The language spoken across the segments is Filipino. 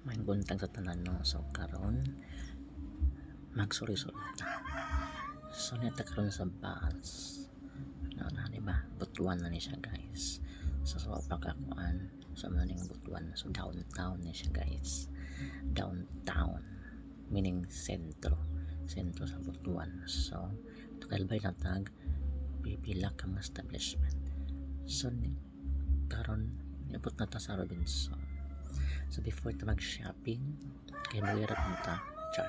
may buntag sa tanan no? So karon magsuri-suri ta. So nita karon sa bus no na di ba? Butuan na ni siya guys. So sa pagkakuan sa mga ning butuan. So downtown ni siya guys. Downtown meaning sentro. Sentro sa butuan. So tukalbay na tag pipila ka mga establishment. So karon niabot na ta sa Robinson So before ta mag-shopping, kay mawira punta, char.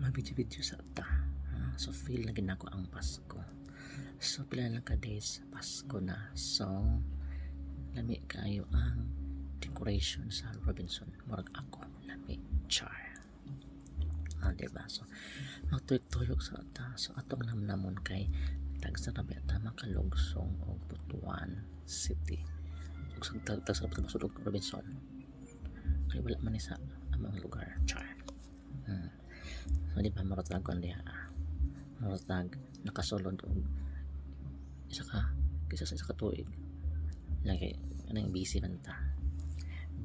Mag-video-video sa ta. ha? So feel na ginako ang Pasko. So pila lang ka days Pasko na. So lami kayo ang decoration sa Robinson. Murag ako, lami, char. Ah, diba? So, magtuyok-tuyok sa ta. So, atong namnamon kay tag sa tabi ta makalugsong o Butuan City ug sa tag tag sa masudog Robinson kay wala man ni sa amang lugar. Char. Hmm. so di ba marotag kon diha ah. marotag nakasulod og isa ka kisa sa isa ka tuig lagi anong busy man ta?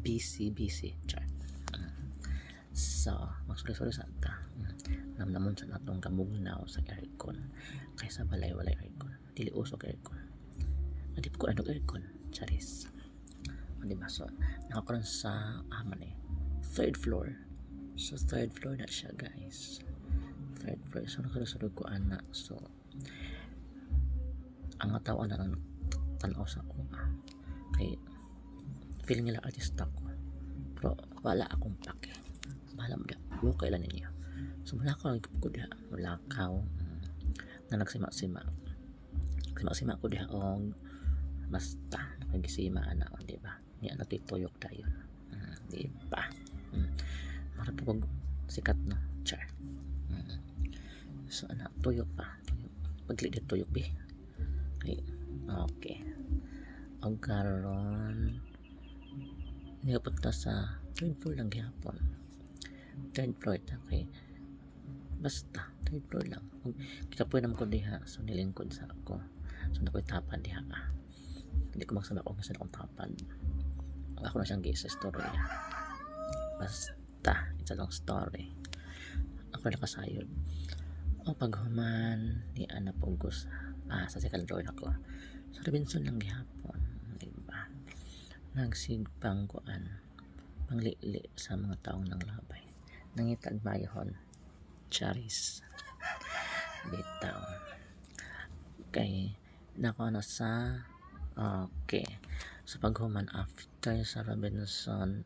Busy busy. Char. Hmm. so magsulit-sulit sa ta? Hmm. namnamon sa natong kamugnaw sa aircon. Kaysa balay walay aircon. Dili usok aircon. Adip ko ano aircon? Charis o, diba so sa aman eh third floor. So third floor na siya guys. Third floor. So nakalusulog ko ana. So ang atawan na lang tanaw sa ako ah. kay feeling nila artista ko pero wala akong pake. Bahala mo da okay lang ninyo. So mulakaw ko diha mulakaw mm, na nagsima-sima. Nagsima-sima ko diha og basta nagisima ana o di ba ni ana tuyok dayon mm, di ba? Mm. marap pag sikat no? Char. Mm. so ana tuyok pa. Tuyok. Pagli di tuyok bi okay okay. Ang karon niya punta sa third floor lang gihapon. Third floor ta kay basta third floor lang. Ug kikapoy naman ko diha. So nilingkod sa ako. So nakoy tapan diha ah. Hindi ko magsama kung saan akong tapad ako na siyang gay sa story. Basta it's a long story. Ako nakasayod o paghuman ni Ana Pugos ah sa second floor ako. Sa Robinson lang gihapon diba? Nagsigpang kuan panglili sa mga taong nang labay nangitag mayhon charis bitaw. Kay nako na sa Okay. So paghuman after sa Robinson,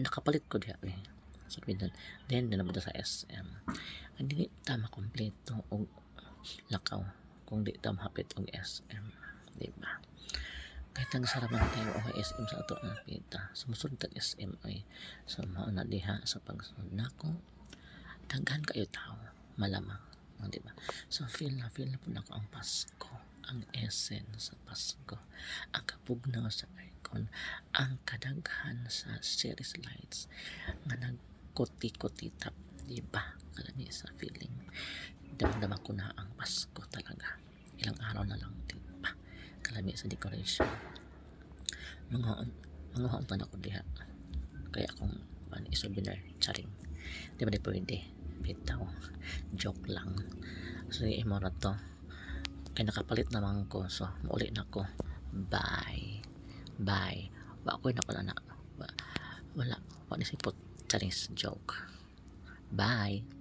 nakapalit ko diha eh. Sa Robinson. Then, din naman sa SM. Hindi tama kompleto og lakaw kung di tama hapit og SM. Di ba? Kahit ang saraman tayo o SM sa ato ang pita. Sumusunod tag SM ay so mao na diha sa pagsunod nako. Daghan kayo tao. Malamang. Di ba? So feel na feel na po nako ang Pasko ang essence sa Pasko, ang kapugnaw sa icon, ang kadaghan sa series lights nga nagkuti-kuti tap, di ba? Kalami sa feeling. Damdama ko na ang Pasko talaga. Ilang araw na lang, di ba? Kalami sa decoration. Mga mga hauntan ako diha. Kaya akong ano, souvenir, charing. Di ba di pwede? Bitaw. Joke lang. So, imo na to kay nakapalit naman ko. So mauli na ko. Bye. Bye. Wa ko na ko na wa- wala. Wa ni sipot charis joke. Bye